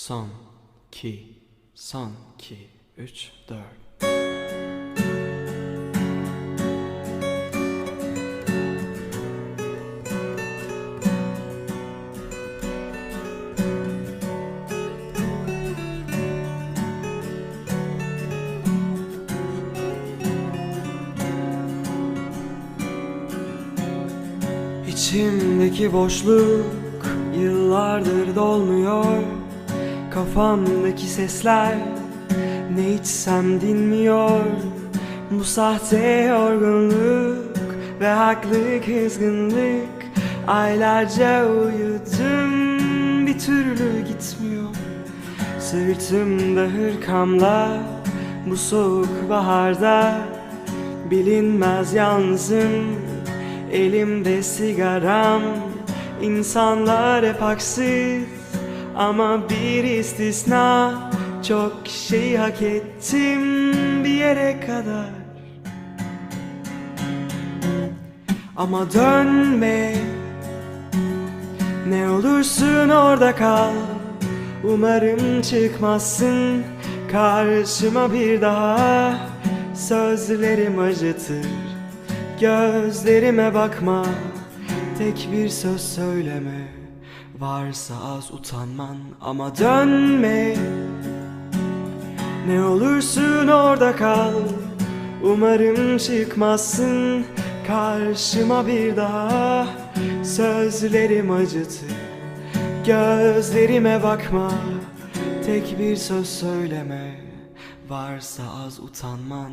Son, ki, son, ki, üç, dört. İçimdeki boşluk yıllardır dolmuyor Kafamdaki sesler ne içsem dinmiyor. Bu sahte yorgunluk ve haklı kızgınlık Aylarca uyudum bir türlü gitmiyor. Sırtımda hırkamla bu soğuk baharda. Bilinmez yalnızım Elimde sigaram. İnsanlar hep haksız Ama bir istisna Çok şey hak ettim bir yere kadar. Ama dönme Ne olursun orada kal. Umarım çıkmazsın Karşıma bir daha. Sözlerim acıtır Gözlerime bakma. Tek bir söz söyleme Varsa az utanman Ama dönme. Ne olursun orada kal. Umarım çıkmazsın. Karşıma bir daha Sözlerim acıtır. Gözlerime bakma. Tek bir söz söyleme. Varsa az utanman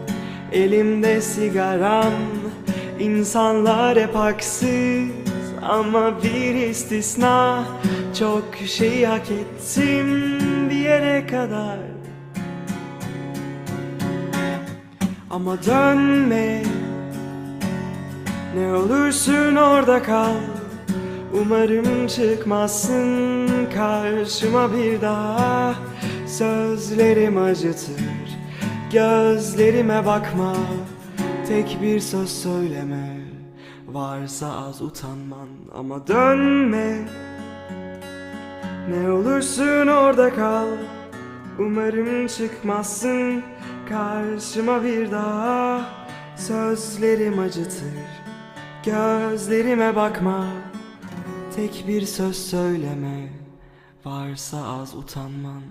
Elimde sigaram İnsanlar hep haksız Ama bir istisna. Çok şey hak ettim bir yere kadar. Ama dönme Ne olursun orada kal. Umarım çıkmazsın karşıma bir daha. Sözlerim acıtır Gözlerime bakma. Tek bir söz söyleme. Varsa az utanman Ama dönme. Ne olursun orada kal. Umarım çıkmazsın. Karşıma bir daha. Sözlerim acıtır. Gözlerime bakma. Tek bir söz söyleme. Varsa az utanman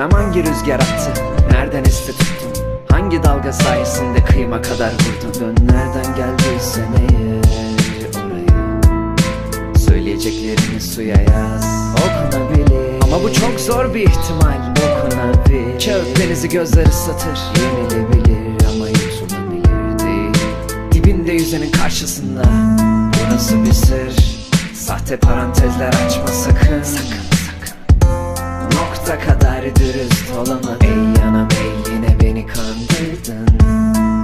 Bilmem hangi rüzgar attı Nereden esti tuttun? Hangi dalga sayesinde kıyıma kadar vurdun Dön nereden geldiysen eğer oraya. Söyleyeceklerini suya yaz. Okunabilir. Ama bu çok zor bir ihtimal. Okunabilir. Kağıt denizi gözler ıslatır Yenilebilir ama yutulabilir değil. Dibinde yüzenin karşısında. Burası bir sır. Sahte parantezler açma sakın. Sakın Nokta kadar dürüst olamam Ey yanam ey yine beni kandırdın.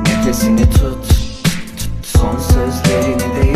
Nefesini tut, tut. Son sözlerini de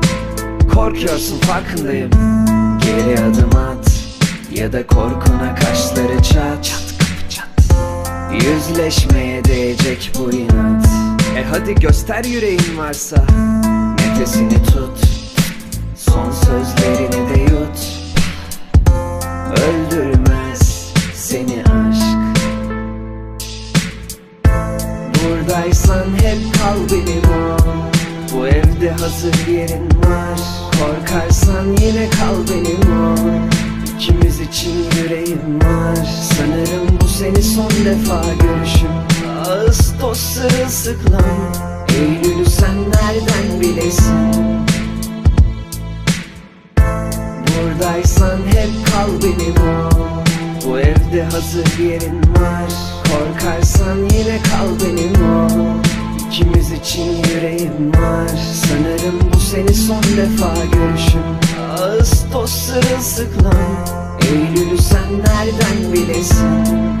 Korkuyorsun farkındayım. Geri adım at Ya da korkuna kaşları çat. Çat çat Yüzleşmeye değecek bu inat. E hadi göster yüreğin varsa. Nefesini tut. Son sözlerini de yut. Öldürmez seni aşk. Buradaysan hep kal benim o. Bu evde hazır yerin kal benim o İkimiz için yüreğim var. Sanırım bu seni son defa görüşüm Ağustos sırılsıklam. Eylül'ü sen nereden bilesin? Buradaysan hep kal benim o Bu evde hazır yerin var. Korkarsan yine kal benim o İkimiz için yüreğim var. Sanırım bu seni son defa görüşüm Ağustos sırılsıklam. Eylül'ü sen nereden bilesin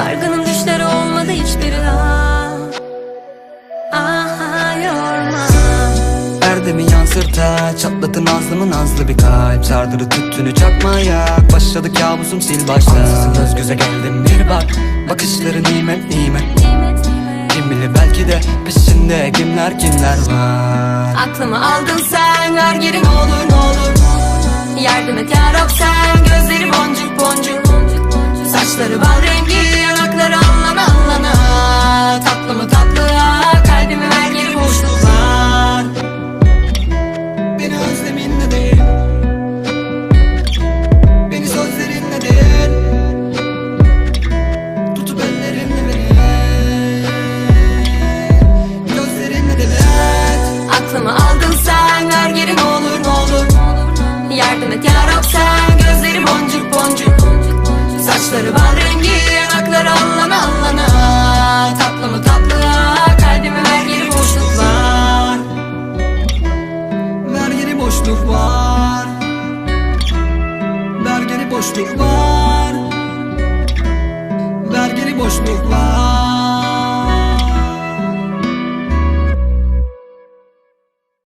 Dargınım düşleri olmadı hiçbiri Aa, Aha yorma Erdemi yansırta Çatlatın nazlımı nazlı bir kalp. Sardırı tüttünü çakmaya Başladı kabusum sil başta Ansızın göz göze geldim bir bak. Bakışları Nimet nimet. Kim bilir belki de peşinde kimler kimler var. Aklımı aldın sen ver geri ne olur ne olur. Yardım et yarab sen gözleri boncuk boncuk. Saçları bal rengi Ver